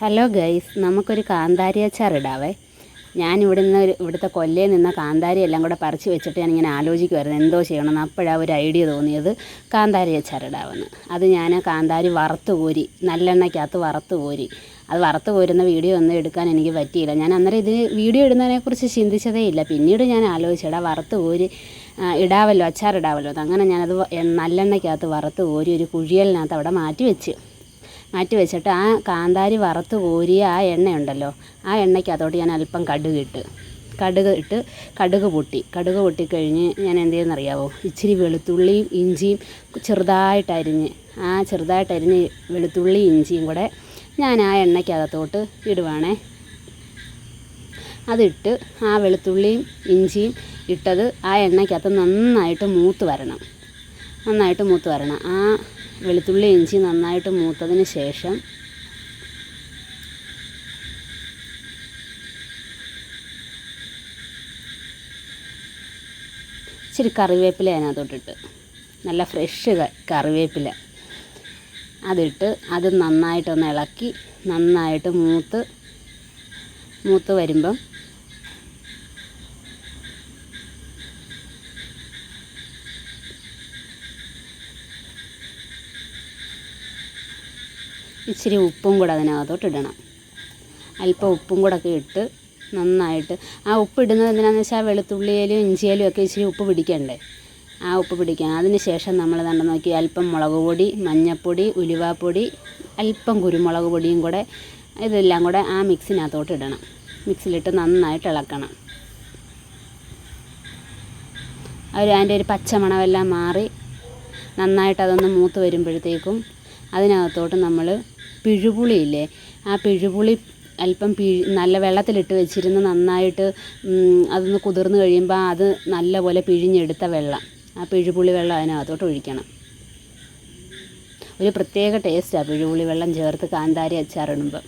Hello guys നമുക്കൊരു കാന്താരി അച്ചാർ ഇടാവേ. ഞാൻ ഇവിടെ നിന്ന് ഒരു ഇവിടുത്തെ കൊല്ലയിൽ നിന്ന കാന്താരി എല്ലാം കൂടെ പറിച്ച് വെച്ചിട്ട് ഞാനിങ്ങനെ ആലോചിക്കുമായിരുന്നു എന്തോ ചെയ്യണമെന്ന് അപ്പോഴാണ് ഒരു ഐഡിയ തോന്നിയത് കാന്താരി അച്ചാർ ഇടാമെന്ന് അത് ഞാൻ കാന്താരി വറുത്ത് കോരി നല്ലെണ്ണയ്ക്കകത്ത് വറുത്ത് കോരി. അത് വറുത്ത് കോരുന്ന വീഡിയോ ഒന്നും എടുക്കാൻ എനിക്ക് പറ്റിയില്ല. ഞാൻ അന്നേരം ഇതിന് വീഡിയോ ഇടുന്നതിനെക്കുറിച്ച് ചിന്തിച്ചതേ ഇല്ല. പിന്നീട് ഞാൻ ആലോചിച്ചടാ വറുത്ത് കോരി ഇടാവല്ലോ അച്ചാർ ഇടാവല്ലോ. അങ്ങനെ ഞാനത് നല്ലെണ്ണയ്ക്കകത്ത് വറുത്ത് കോരി ഒരു കുഴിയലിനകത്ത് അവിടെ മാറ്റി വെച്ച്. മാറ്റി വെച്ചിട്ട് ആ കാന്താരി വറുത്ത് കോരിയ ആ എണ്ണയുണ്ടല്ലോ ആ എണ്ണയ്ക്കകത്തോട്ട് ഞാൻ അല്പം കടുക് ഇട്ട് കടുക് ഇട്ട് കടുക് പൊട്ടി. കടുക് പൊട്ടിക്കഴിഞ്ഞ് ഞാൻ എന്ത് ചെയ്യുന്നറിയാവോ? ഇച്ചിരി വെളുത്തുള്ളിയും ഇഞ്ചിയും ചെറുതായിട്ട് അരിഞ്ഞ് ആ ചെറുതായിട്ട് അരിഞ്ഞ് വെളുത്തുള്ളി ഇഞ്ചിയും കൂടെ ഞാൻ ആ എണ്ണയ്ക്കകത്തോട്ട് ഇടുവാണേ. അതിട്ട് ആ വെളുത്തുള്ളിയും ഇഞ്ചിയും ഇട്ടത് ആ എണ്ണയ്ക്കകത്ത് നന്നായിട്ട് മൂത്ത് വരണം. നന്നായിട്ട് മൂത്ത് വരണം. ആ വെളുത്തുള്ളി ഇഞ്ചി നന്നായിട്ട് മൂത്തതിന് ശേഷം ഇച്ചിരി കറിവേപ്പില അതിനകത്തോട്ടിട്ട്. നല്ല ഫ്രഷ് കറിവേപ്പില. അതിട്ട് അത് നന്നായിട്ടൊന്ന് ഇളക്കി നന്നായിട്ട് മൂത്ത് മൂത്ത് വരുമ്പം ഇച്ചിരി ഉപ്പും കൂടെ അതിനകത്തോട്ട് ഇടണം. അല്പം ഉപ്പും കൂടെ ഒക്കെ ഇട്ട് നന്നായിട്ട് ആ ഉപ്പ് ഇടുന്നത് എന്തിനാണെന്ന് വെച്ചാൽ വെളുത്തുള്ളിയിലും ഇഞ്ചിയിലും ഒക്കെ ഇച്ചിരി ഉപ്പ് പിടിക്കണ്ടേ? ആ ഉപ്പ് പിടിക്കാൻ. അതിന് ശേഷം നമ്മൾ കണ്ടു നോക്കി അല്പം മുളക് പൊടി മഞ്ഞൾപ്പൊടി ഉലുവാപ്പൊടി അല്പം കുരുമുളക് പൊടിയും കൂടെ ഇതെല്ലാം കൂടെ ആ മിക്സിനകത്തോട്ട് ഇടണം. മിക്സിലിട്ട് നന്നായിട്ട് ഇളക്കണം. ഒരു അതിന്റെ ഒരു പച്ചമണമെല്ലാം മാറി നന്നായിട്ട് അതൊന്ന് മൂത്ത് വരുമ്പോഴത്തേക്കും അതിനകത്തോട്ട് നമ്മൾ പിഴുപുളിയില്ലേ? ആ പിഴുപുളി അല്പം പി നല്ല വെള്ളത്തിലിട്ട് വെച്ചിരുന്ന് നന്നായിട്ട് അതൊന്ന് കുതിർന്ന് കഴിയുമ്പോൾ അത് നല്ലപോലെ പിഴിഞ്ഞെടുത്ത വെള്ളം. ആ പിഴുപുളി വെള്ളം അതിനകത്തോട്ട് ഒഴിക്കണം. ഒരു പ്രത്യേക ടേസ്റ്റാണ് പിഴുപുളി വെള്ളം ചേർത്ത് കാന്താരി അച്ചാറിടുമ്പോൾ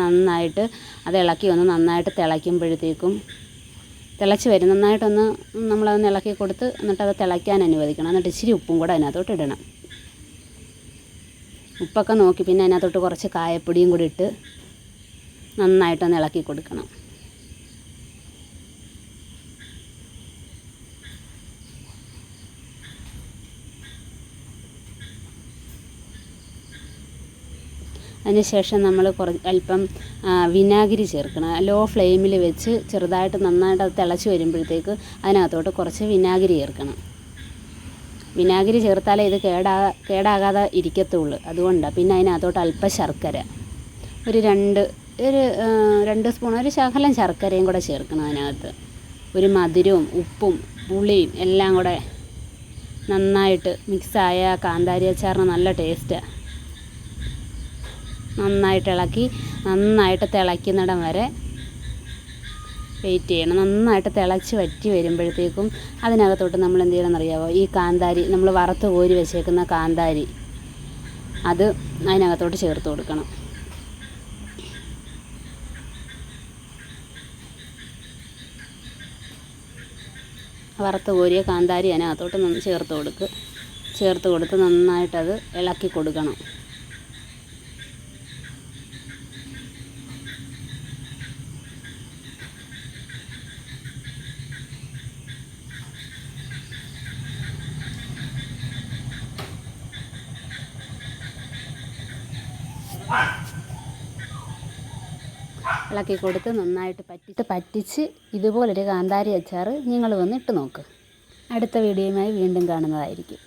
നന്നായിട്ട് അത് ഇളക്കി ഒന്ന് നന്നായിട്ട് തിളയ്ക്കുമ്പോഴത്തേക്കും തിളച്ച് വരും. നന്നായിട്ടൊന്ന് നമ്മളതൊന്ന് ഇളക്കി കൊടുത്ത് എന്നിട്ട് തിളയ്ക്കാൻ അനുവദിക്കണം. എന്നിട്ട് ഇച്ചിരി ഉപ്പും കൂടെ അതിനകത്തോട്ട് ഇടണം. ഉപ്പൊക്കെ നോക്കി പിന്നെ അതിനകത്തോട്ട് കുറച്ച് കായപ്പൊടിയും കൂടി ഇട്ട് നന്നായിട്ടൊന്ന് ഇളക്കി കൊടുക്കണം. അതിനുശേഷം നമ്മൾ കുറ അല്പം വിനാഗിരി ചേർക്കണം. ലോ ഫ്ലെയിമിൽ വെച്ച് ചെറുതായിട്ട് നന്നായിട്ട് അത് തിളച്ച് വരുമ്പോഴത്തേക്ക് അതിനകത്തോട്ട് കുറച്ച് വിനാഗിരി ചേർക്കണം. വിനാഗിരി ചേർത്താലേ ഇത് കേടാ കേടാകാതെ ഇരിക്കത്തുള്ളൂ. അതുകൊണ്ടാണ് പിന്നെ അതിനകത്തോട്ട് അല്പ ശർക്കര. ഒരു രണ്ട് ഒരു രണ്ട് സ്പൂൺ ഒരു ശകലം ശർക്കരയും കൂടെ ചേർക്കണം അതിനകത്ത്. ഒരു മധുരവും ഉപ്പും പുളിയും എല്ലാം കൂടെ നന്നായിട്ട് മിക്സായ കാന്താരി അച്ചാറിന് നല്ല ടേസ്റ്റാണ് നന്നായിട്ട് ഇളക്കി നന്നായിട്ട് തിളയ്ക്കുന്നിടം വരെ വെയിറ്റ് ചെയ്യണം. നന്നായിട്ട് തിളച്ച് വറ്റി വരുമ്പോഴത്തേക്കും അതിനകത്തോട്ട് നമ്മൾ എന്ത് ചെയ്യണം എന്നറിയാമോ ഈ കാന്താരി നമ്മൾ വറുത്ത് കോരി വെച്ചേക്കുന്ന കാന്താരി അത് അതിനകത്തോട്ട് ചേർത്ത് കൊടുക്കണം. വറുത്ത് കോരിയ കാന്താരി അതിനകത്തോട്ട് ചേർത്ത് കൊടുക്കുക ചേർത്ത് കൊടുത്ത് നന്നായിട്ടത് ഇളക്കി കൊടുക്കണം. ഇളക്കി കൊടുത്ത് നന്നായിട്ട് പറ്റിച്ച് പറ്റിച്ച് ഇതുപോലൊരു കാന്താരി അച്ചാർ നിങ്ങൾ വന്നിട്ട് നോക്ക്. അടുത്ത വീഡിയോയുമായി വീണ്ടും കാണുന്നതായിരിക്കും.